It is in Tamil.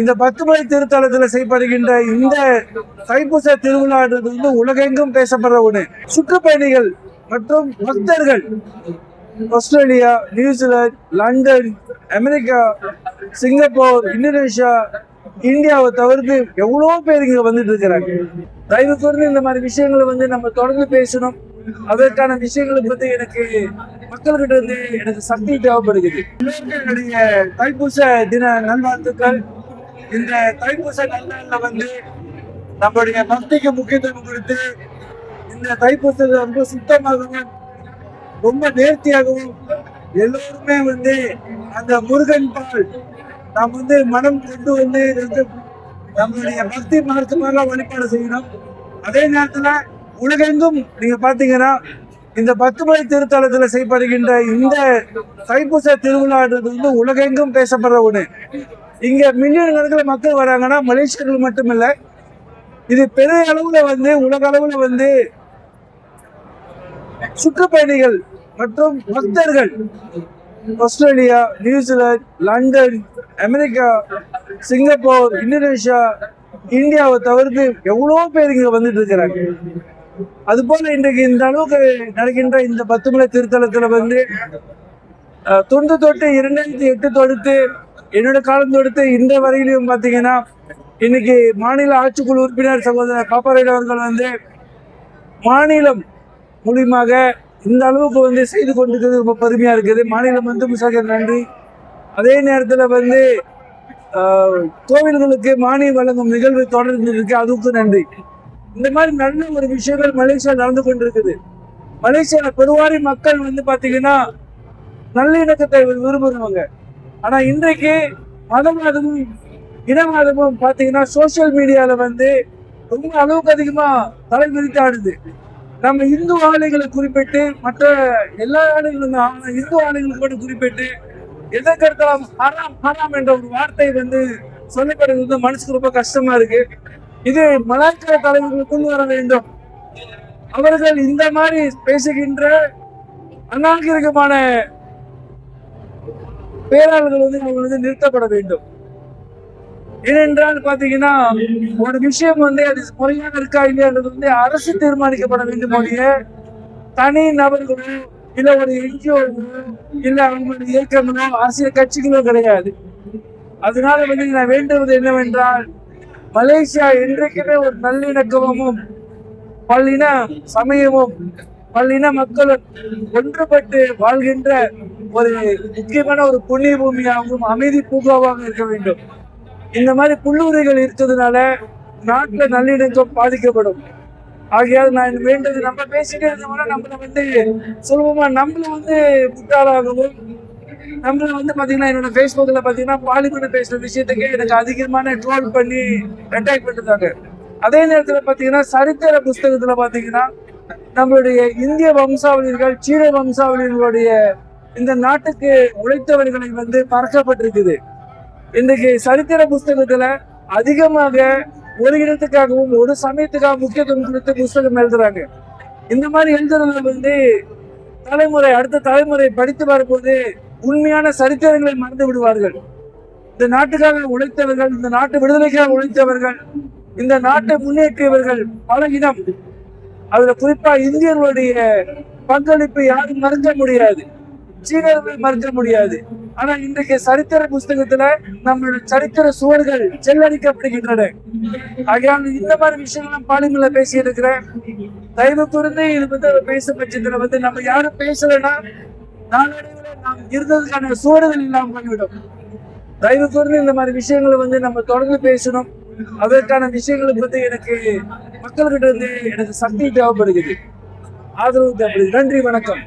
இந்த பத்துமலை திருத்தலத்தில் செய்யப்படுகின்ற இந்த தைப்பூச திருவிழான்றது வந்து உலகெங்கும் பேசப்படுற ஒன்று சுற்றுப்பயணிகள் மற்றும் பக்தர்கள். Australia New Zealand London America Singapore Indonesia இந்தியாவை தவிர்த்து எவ்வளோ பேர் இங்க வந்துட்டு இருக்கிறாங்க. தயவு கூர்ந்து இந்த மாதிரி விஷயங்களை வந்து நம்ம தொடர்ந்து பேசணும். அதற்கான விஷயங்களை பத்தி எனக்கு மக்கள்கிட்ட இருந்து எனக்கு சக்தி தேவைப்படுகிறது. எல்லோருக்கும் என்னுடைய தைப்பூச தின நல்வாழ்த்துக்கள். இந்த தைப்பூச நல்நாள்ல வந்து நம்மளுடைய பக்திக்கு முக்கியத்துவம் கொடுத்து இந்த தைப்பூசத்தை ரொம்ப சுத்தமாகவும் ரொம்ப நேர்த்தியாகவும் எல்லோருமே வந்து அந்த முருகன் பால் நாம் வந்து மனம் கொண்டு வந்து வந்து நம்மளுடைய பக்தி மார்க்கமாக வழிபாடு செய்யணும். அதே நேரத்துல உலகெங்கும் நீங்க பார்த்தீங்கன்னா இந்த பத்துமலை திருத்தலத்தில் திருத்தலத்துல செய்யப்படுகின்ற இந்த தைப்பூச திருவிழான்றது வந்து உலகெங்கும் பேசப்படுற ஒன்று இங்க மில்லியன் கணக்கில் மக்கள் வராங்கன்னா மலேசியர்கள் மட்டுமில்லை இது பெரிய அளவுல வந்து உலக அளவுல வந்து சுற்றுப்பயணிகள் மற்றும் பக்தர்கள். Australia New Zealand London America Singapore Indonesia இந்தியாவை தவிர்த்து எவ்வளோ பேர் இங்க வந்துட்டு இருக்கிறாங்க. அது போல இன்றைக்கு இந்த அளவுக்கு நடக்கின்ற இந்த பத்து மலை திருத்தலத்துல வந்து அஹ், தொன்று தொட்டு இரண்டாயிரத்தி எட்டு தொடுத்து என்னோட காலம் தொடுத்து இந்த வரையிலையும் பார்த்தீங்கன்னா இன்னைக்கு மாநில ஆட்சிக்குழு உறுப்பினர் சகோதரர் பாப்பாரைடு அவர்கள் வந்து மாநிலம் மூலியமாக இந்த அளவுக்கு வந்து செய்து கொண்டிருக்கிறது ரொம்ப பெருமையாக இருக்குது. மாநிலம் வந்து மிக நன்றி. அதே நேரத்தில் வந்து கோவில்களுக்கு மானியம் வழங்கும் நிகழ்வு தொடர்ந்து இருக்கு அதுக்கு நன்றி. இந்த மாதிரி நல்ல ஒரு விஷயங்கள் மலேசியா நடந்து கொண்டிருக்குது. மலேசியாவில் பெருவாரி மக்கள் வந்து பார்த்தீங்கன்னா நல்லிணக்கத்தை விரும்புகிறவங்க ஆனா இன்றைக்கு மதவாதமும் இனவாதமும் பாத்தீங்கன்னா சோசியல் மீடியால வந்து ரொம்ப அளவுக்கு அதிகமா தலை விரித்தாடுது நம்ம இந்து ஆலைகளை குறிப்பிட்டு மற்ற எல்லா ஆலைகளும் தான். இந்து ஆலைகளுக்கு மட்டும் குறிப்பிட்டு எதற்கெடுத்தாலும் ஹராம் ஹராம் என்ற ஒரு வார்த்தை வந்து சொல்லப்படுறது வந்து மனசுக்கு ரொம்ப கஷ்டமா இருக்கு இது மலாய்க்கார தலைவர்கள் கொண்டு வர வேண்டும் அவர்கள் இந்த மாதிரி பேசுகின்ற அநாகரிகமான பேராளர்கள் வந்து அவங்க வந்து நிறுத்தப்பட வேண்டும். ஏனென்றால் பாத்தீங்கன்னா ஒரு விஷயம் வந்து அது முறையாக இருக்கா இல்லையான்றது வந்து அரசு தீர்மானிக்கப்பட வேண்டும் ஒழிய தனி நபர்களோ இல்ல ஒரு என்ஜிஓ இல்ல அவங்களுடைய இயக்கங்களோ அரசியல் கட்சிகளோ கிடையாது. அதனால வந்து நான் வேண்டுவது என்னவென்றால் மலேசியா என்றைக்குமே ஒரு நல்லிணக்கமும் பல்லின சமயமும் பல்லின மக்களும் ஒன்றுபட்டு வாழ்கின்ற ஒரு முக்கியமான ஒரு புண்ணிய பூமியாகவும் அமைதி பூங்காவாக இருக்க வேண்டும். இந்த மாதிரி புல்லுரைகள் இருக்கிறதுனால நாட்டில் நல்லிணக்கம் பாதிக்கப்படும். ஆகையால் நான் வேண்டது நம்ம பேசிட்டே இருந்தோம்னா நம்மளை வந்து சுலபமா நம்மள வந்து முட்டாளாகவும் நம்மள வந்து பாத்தீங்கன்னா என்னோட ஃபேஸ்புக்கில் பாத்தீங்கன்னா பார்லிமெண்ட் பேசுற விஷயத்துக்கு எனக்கு அதிகமான ட்ரோல் பண்ணி அட்டாக் பண்ணிருந்தாங்க அதே நேரத்துல பாத்தீங்கன்னா சரித்திர புஸ்தகத்துல பாத்தீங்கன்னா நம்மளுடைய இந்திய வம்சாவளியர்கள் சீன வம்சாவளியர்களுடைய இந்த நாட்டுக்கு உழைத்தவர்களை வந்து பறக்கப்பட்டிருக்குது. இன்றைக்கு சரித்திர புஸ்தகத்துல அதிகமாக ஒரு இடத்துக்காகவும் ஒரு சமயத்துக்காக முக்கியத்துவம் கொடுத்து புஸ்தகம் எழுதுறாங்க. இந்த மாதிரி எழுதுறதுல வந்து தலைமுறை அடுத்த தலைமுறை படித்து வரும்போது உண்மையான சரித்திரங்களை மறந்து விடுவார்கள். இந்த நாட்டுக்காக உழைத்தவர்கள் இந்த நாட்டு விடுதலைக்காக உழைத்தவர்கள் இந்த நாட்டை முன்னேற்றியவர்கள் பல இனம். அதுல குறிப்பா இந்தியர்களுடைய பங்களிப்பு யாரும் மறக்க முடியாது. சீனர்கள் மறுக்க முடியாது. ஆனா இன்றைக்கு சரித்திர புஸ்தகத்துல நம்மளோட சரித்திர சுவர்கள் செல்லடிக்கப்படுகின்றன. ஆகையால் இந்த மாதிரி விஷயங்கள்லாம் பாலிமர்ல பேசி இருக்கிறேன் தயவு கூர்ந்து இது வந்து பேச பட்சத்துல வந்து நம்ம யாரும் பேசலைன்னா நாளடைவில் நாம் இருந்ததுக்கான சுவர்கள் இல்லாமல் போய்விடும். தயவு கூர்ந்து இந்த மாதிரி விஷயங்களை வந்து நம்ம தொடர்ந்து பேசணும். அதற்கான விஷயங்களை பத்தி எனக்கு மக்கள்கிட்ட இருந்து எனக்கு சக்தி தேவைப்படுகிறது. ஆதரவு தேவைப்படுகிறது. நன்றி வணக்கம்.